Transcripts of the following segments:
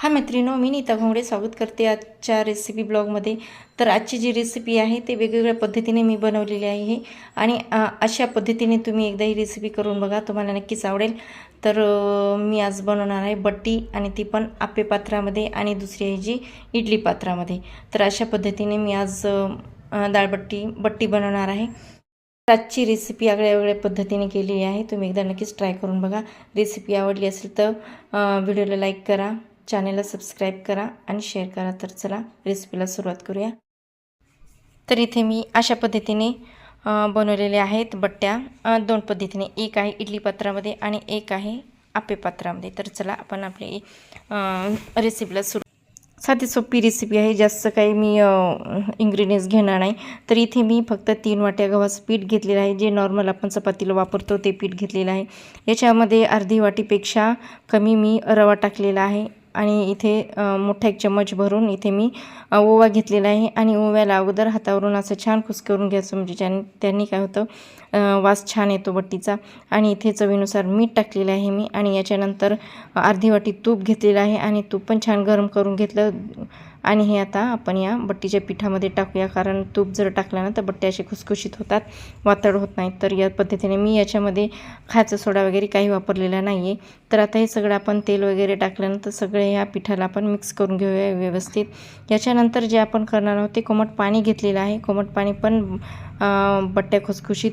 हा मैत्रिणो मी नीता घोंगडे स्वागत करते आजच्या रेसिपी ब्लॉगमध्ये तर आजची जी रेसिपी आहे ते वेगवेगळ्या पद्धतीने मी बनवलेली आहे आणि अशा पद्धतीने तुम्ही एकदा ही रेसिपी करून बघा तुम्हाला नक्कीच आवडेल. तर मी आज बनवणार आहे बट्टी आणि ती पण आप्पे पात्रामध्ये आणि दुसरी आहे जी इडली पात्रामध्ये. तर अशा पद्धतीने मी आज दाळबट्टी डाळबट्टी बट्टी बनवणार आहे. आजची रेसिपी आगळ्या वेगळ्या पद्धतीने केलेली आहे. तुम्ही एकदा नक्कीच ट्राय करून बघा. रेसिपी आवडली असेल तर व्हिडिओला लाईक करा. चॅनेलला सबस्क्राईब करा आणि शेअर करा तर चला रेसिपीला सुरुवात करूया. तर इथे मी अशा पद्धतीने बनवलेले आहेत बट्ट्या. दोन पद्धतीने. एक आहे इडली पात्रामध्ये आणि एक आहे आपे पात्रामध्ये. तर चला आपण आपली रेसिपीला सुरू साधी सोपी रेसिपी आहे. जास्त काही मी इंग्रेडियंट्स घेणार नाही. तर इथे मी फक्त तीन वाट्या गव्हाचं पीठ घेतलेलं आहे. जे नॉर्मल आपण चपातीला वापरतो ते पीठ घेतलेलं आहे. याच्यामध्ये अर्धी वाटीपेक्षा कमी मी रवा टाकलेला आहे. आणि इथे मोठा एक चम्मच भरून इथे मी ओवा घेतलेला आहे. आणि ओव्याला अगोदर हातावरून असं छान कुस्करून घ्यायचं. म्हणजे ज्या त्यांनी काय होतं वास छान येतो बट्टीचा. आणि इथे चवीनुसार मीठ टाकलेलं आहे मी. आणि याच्यानंतर अर्धी वाटी तूप घेतलेलं आहे. आणि तूप पण छान गरम करून घेतलं. आणि हे आता आपण या बट्टीच्या पिठामध्ये टाकूया. कारण तूप जर टाकलं ना तर बट्टे असे खुसखुशीत होतात. वातड होत नाहीत. तर या पद्धतीने मी याच्यामध्ये खायचा सोडा वगैरे काही वापरलेला नाही आहे तर आता हे सगळं आपण तेल वगैरे टाकल्यानंतर सगळे ह्या पिठाला आपण मिक्स करून घेऊया व्यवस्थित. याच्यानंतर जे आपण करणार आहोत ते कोमट पाणी घेतलेलं आहे. कोमट पाणी पण बट्ट्या खुसखुशीत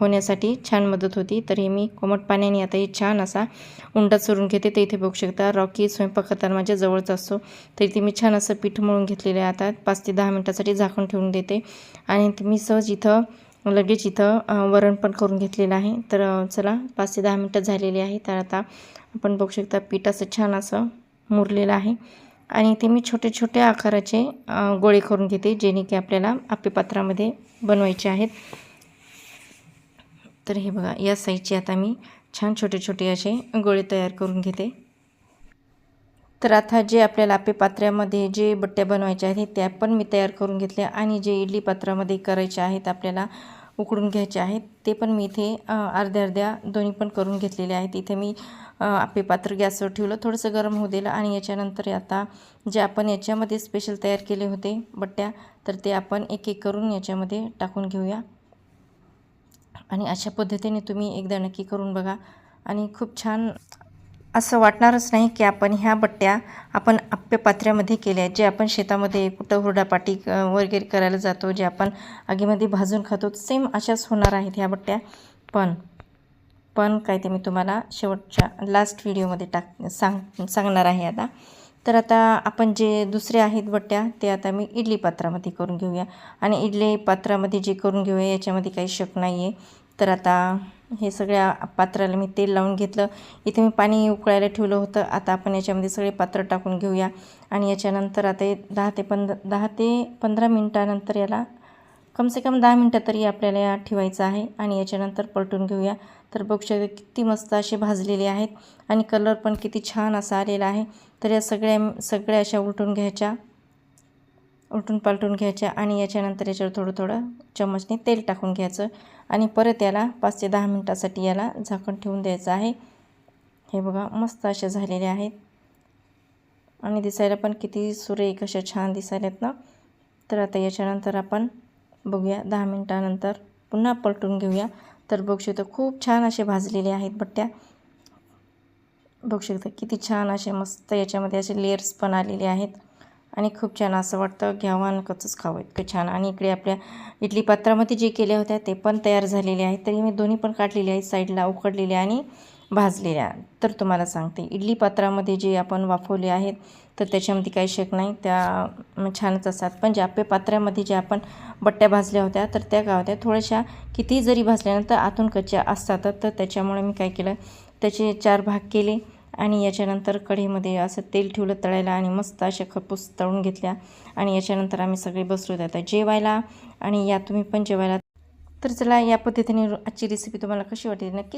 होण्यासाठी छान मदत होती. तर हे मी कोमट पाण्याने आता हे छान असा उंडा चोरून घेते. ते इथे बघू शकता रॉकी स्वयंपाक करताना माझ्या जवळच असतो. तर इथे मी छान असं पीठ मळून घेतलेलं आहे आता. पाच ते दहा मिनटासाठी झाकून ठेवून देते. आणि मी सहज इथं लगेच इथं वरण पण करून घेतलेलं आहे. तर चला पाच ते दहा मिनटं झालेली आहे. तर आता आपण बघू शकता पीठ असं छान असं मुरलेलं आहे. आणि ते मी छोटे छोटे आकाराचे गोळे करून घेते जेणे की आपल्याला आपल्या पात्रामध्ये बनवायचे आहेत. तर हे बघा या साईजचे आता मी छान छोटे छोटे असे गोळे तयार करून घेते. तर आता जे आपल्याला आपे पात्र्यामध्ये जे बट्ट्या बनवायच्या आहेत त्या पण मी तयार करून घेतल्या आणि जे इडली पात्रामध्ये करायचे आहेत आपल्याला उकडून घ्यायचे आहेत ते पण मी इथे अर्ध्या अर्ध्या दोन्ही पण करून घेतलेले आहेत. इथे मी आपे पात्र गॅसवर ठेवलं थोडंसं गरम होऊ दिलं आणि याच्यानंतर आता जे आपण याच्यामध्ये स्पेशल तयार केले होते बट्ट्या तर ते आपण एक एक करून याच्यामध्ये टाकून घेऊया. आणि अशा पद्धतीने तुम्ही एकदा नक्की करून बघा. आणि खूप छान असं वाटणारच नाही की आपण ह्या बट्ट्या आपण आप्य पात्र्यामध्ये केल्या आहेत. जे आपण शेतामध्ये कुठं हुरडापाटी वगैरे करायला जातो जे आपण आगीमध्ये भाजून खातो सेम अशाच होणार आहेत ह्या बट्ट्या. पण पण काय ते मी तुम्हाला शेवटच्या लास्ट व्हिडिओमध्ये टाक सांग सांगणार आहे आता. तर आता आपण जे दुसरे आहेत बट्ट्या ते आता मी इडली पात्रामध्ये करून घेऊया. आणि इडली पात्रामध्ये जे करून घेऊया याच्यामध्ये काही शक नाही आहे तर आता हे सगळ्या पात्राला मी तेल लावून घेतलं. इथे मी पाणी उकळायला ठेवलं होतं. आता आपण याच्यामध्ये सगळे पात्र टाकून घेऊया. आणि याच्यानंतर आता दहा ते पंध दहा ते पंधरा मिनटानंतर याला कम से कम दहा मिनटं तरी आपल्याला या ठेवायचं आहे आणि याच्यानंतर पलटून घेऊया. तर बघू शकता किती मस्त असे भाजलेले आहेत आणि कलर पण किती छान असा आलेला आहे. तर या सगळ्या सगळ्या अशा उलटून घ्यायच्या उलटून पालटून घ्यायच्या आणि याच्यानंतर याच्यावर थोडं थोडं चम्मचने तेल टाकून घ्यायचं आणि परत याला पाच ते दहा मिनटासाठी याला झाकण ठेवून द्यायचं आहे. हे बघा मस्त असे झालेले आहेत. आणि दिसायला पण किती सुरेख अशा छान दिसायला आहेत ना. तर आता याच्यानंतर आपण बघूया दहा मिनटानंतर पुन्हा पलटून घेऊया. तर बघू शकतो खूप छान असे भाजलेले आहेत बट्ट्या. बघू शकता किती छान असे मस्त याच्यामध्ये असे लेयर्स पण आलेले आहेत. आणि खूप छान असं वाटतं घ्यावं आणि कचंच खावं इतकं छान. आणि इकडे आपल्या इडली पात्रामध्ये जे केल्या होत्या ते पण तयार झालेले आहेत. तरी मी दोन्ही पण काढलेले आहेत साईडला उकडलेले आणि भाजलेल्या. तर तुम्हाला सांगते इडली पात्रामध्ये जे आपण वाफवले आहेत तर त्याच्यामध्ये काही शक नाही. त्या छानच असतात. पण जे पात्रामध्ये जे आपण बट्ट्या भाजल्या होत्या तर त्या काय होत्या थोड्याशा कितीही जरी भाजल्यानंतर आतून कच्च्या असतातच तर त्याच्यामुळे मी काय केलं त्याचे चार भाग केले आणि याच्यानंतर कढईमध्ये असं तेल ठेवलं तळायला आणि मस्त अशा खरपूस तळून घेतल्या. आणि याच्यानंतर आम्ही सगळे बसलो आता जेवायला आणि या तुम्ही पण जेवायला. तर चला या पद्धतीने आजची रेसिपी तुम्हाला कशी वाटते नक्कीच